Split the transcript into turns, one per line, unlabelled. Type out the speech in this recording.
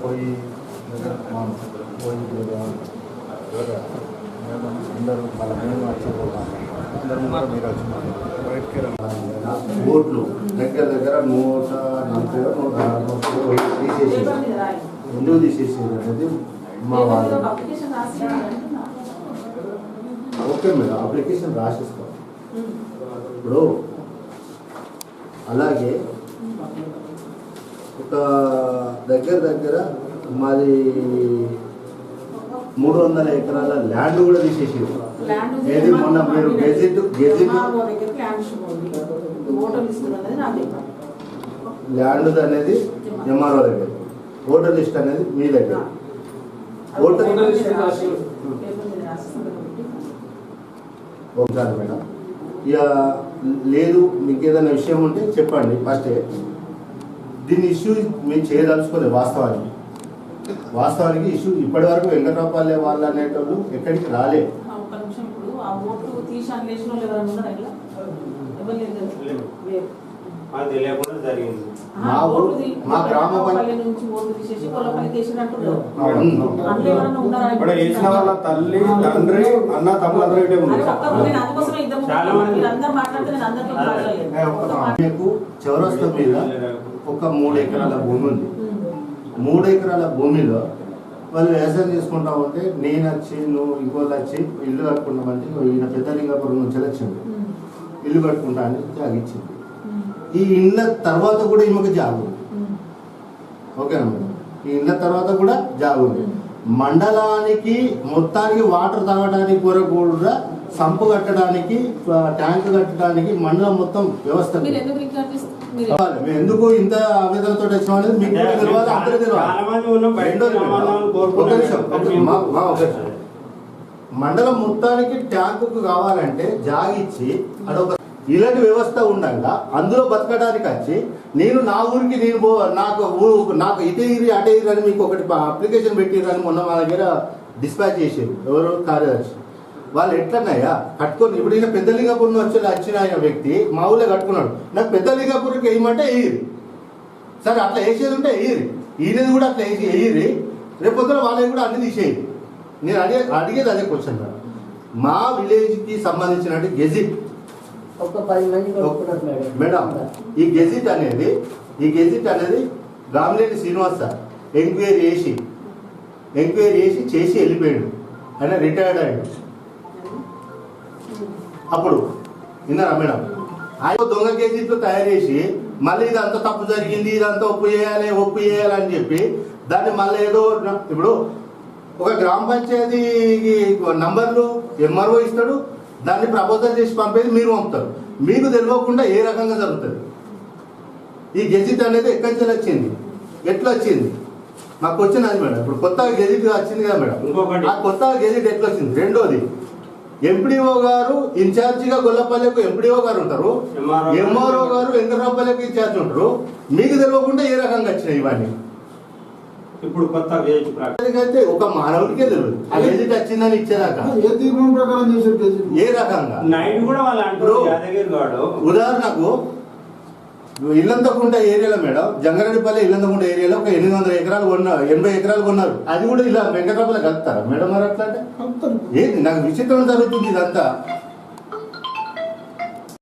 పోయి పోయి అందరూ మళ్ళీ మేము వచ్చిపోతాం
ఓట్లు దగ్గర దగ్గర నూట నలభై నూట నలభై తీసేసారు ఎందుకు తీసేసారు అనేది మా వాళ్ళు. ఓకే మేడం అప్లికేషన్ రాసిస్తాం ఇప్పుడు అలాగే ఒక దగ్గర దగ్గర మాది మూడు వందల ఎకరాల ల్యాండ్ కూడా
ఉంది,
ఏది మొన్న మీరు గెజిట్ గెజిట్
ల్యాండ్
అనేది ఎంఆర్ఓ దగ్గర. ఓటర్ లిస్ట్ అనేది మీ దగ్గర. ఓటర్. ఒకసారి మేడం. ఇక లేదు మీకు ఏదైనా విషయం ఉంటే చెప్పండి ఫస్ట్ దీని ఇష్యూ మేము చేయదలుచుకోలేదు వాస్తవానికి. వాస్తవానికి ఇష్యూ ఇప్పటి వరకు వెంకటరాపల్లె వాళ్ళు అనేటోళ్ళు ఎక్కడికి రాలే.
ఆ, ఒక్క నిమిషం ఇప్పుడు ఆ ఓట్లు తీసి ఎవరైనా ఉన్నారా
మాకు తెలియకుండా జరిగింది.
మా ఊరు- మా గ్రామ?
ఇప్పుడు వేసిన వాళ్ళ తల్లి తండ్రి అన్న తమ్ముడు అందరూ ఇటే ఉంది
చాలా మంది-
చౌరస్తా ఒక మూడు ఎకరాల భూమి ఉంది. మూడు ఎకరాల భూమిలో వాళ్ళు వ్యవసాయం చేసుకుంటా ఉంటే నేను వచ్చి నువ్వు ఇంకోటి వచ్చి ఇల్లు కట్టుకుంటామంటే ఈయన పెద్దలింగాపురం నుంచి వచ్చింది. ఇల్లు కట్టుకుంటా అని
ఉమ్.
ఈ ఇళ్ళ తర్వాత కూడా ఈమెకు జాగు. ఉంది. ఓకేనా మేడం? ఈ ఇళ్ళ తర్వాత కూడా జాగు. ఉంది మండలానికి మొత్తానికి వాటర్ తాగడానికి కొరకు కూడా సంపు కట్టడానికి ట్యాంక్ కట్టడానికి మండలం మొత్తం వ్యవస్థ
మీరు ఎందుకు
ఇంత ఆవేదనతో వచ్చినాం అనేది మీకు మా ఒక నిమిషం. మండలం మొత్తానికి ట్యాంకుకు కావాలంటే జాగిచ్చి అదొక ఇలాంటి వ్యవస్థ ఉండగా అందులో బతకడానికి వచ్చి నేను నా ఊరికి నేను పో నాకు నాకు ఇటే ఇరి అటే ఇరి అని మీకు ఒకటి అప్లికేషన్ పెట్టిరని మొన్న మా దగ్గర డిస్పాచ్ చేసారు ఎవరు? కార్యదర్శి. వాళ్ళు ఎట్లన్నాయా కట్టుకొని ఇప్పుడు ఈయన పెద్దలింగాపూర్ నుంచి వచ్చి వచ్చిన వ్యక్తి మా ఊళ్ళో కట్టుకున్నాడు. నాకు పెద్దలింగాపూర్కి వేయమంటే వేయరు సరే అట్లా వేసేది ఉంటే వేయరు ఈయనది కూడా అట్లా వేసి వేయరు రేపొద్దున వాళ్ళని కూడా అన్ని తీసేయరు నేను అడిగే అడిగేది అదే క్వశ్చన్ మా విలేజ్కి సంబంధించినట్టు గెజిట్
ఒక పది మంది కొనుక్కున్నారు మేడం.
ఈ గెజిట్ అనేది ఈ గెజిట్ అనేది రామలేని శ్రీనివాస్ సార్ ఎంక్వైరీ చేసి ఎంక్వైరీ చేసి చేసి వెళ్ళిపోయాడు. ఆయన రిటైర్డ్ అయ్యాడు అప్పుడు విన్నారా మేడం? ఆయన దొంగ గెజిట్లు తయారు చేసి మళ్ళీ ఇదంతా తప్పు జరిగింది ఇదంతా ఒప్పు చేయాలి ఒప్పు చేయాలి అని చెప్పి దాన్ని మళ్ళీ ఏదో ఇప్పుడు ఒక గ్రామ పంచాయతీ నంబర్లు ఎంఆర్ఓ ఇస్తాడు దాన్ని ప్రపోజల్ చేసి పంపేది మీరు పంపుతారు. మీకు తెలియకుండా ఏ రకంగా జరుగుతుంది? ఈ గెజిట్ అనేది ఎక్కడి నుంచి వచ్చింది? ఎట్లా వచ్చింది? మాకు వచ్చినది మేడం. ఇప్పుడు కొత్తగా గెజిట్ వచ్చింది కదా మేడం.
ఇంకొకటి.
ఆ కొత్త గెజిట్ ఎట్లా వచ్చింది? రెండోది ఎంపీడీఓ గారు ఇన్ఛార్జిగా గొల్లపల్లెకు ఎంపీడీఓ గారు ఉంటారు. ఎంఆర్ఓ గారు వెంకటరావుపల్లెకి ఇన్ఛార్జ్ ఉంటారు. మీకు తెలియకుండా ఏ రకంగా వచ్చినాయి ఇవన్నీ?
ఇప్పుడు కొత్త వేజ్ ప్రకారం
అయితే ఒక మానవుడికే తెలియదు. గెజిట్ వచ్చిందని ఇచ్చేదాకా?
ఏ తీర్మానం ప్రకారం చేశారు గెజిట్
ఏ రకంగా?
నైట్ కూడా వాళ్ళు అంటారు యాదగిరి గాడు.
ఉదాహరణకు ఇల్లంతకుంట ఏరియాలో మేడం జంగారెడ్డిపల్లి ఇల్లంతకుంట ఏరియాలో ఒక ఎనిమిది వందల ఎకరాలు కొన్నారు ఎనభై ఎకరాలు కొన్నారు. అది కూడా ఇలా వెంకటరాపల్లి కలుపుతారా? మేడం మరి అట్లా అంటే? ఏంది? నాకు విచిత్రం జరుగుతుంది ఇదంతా.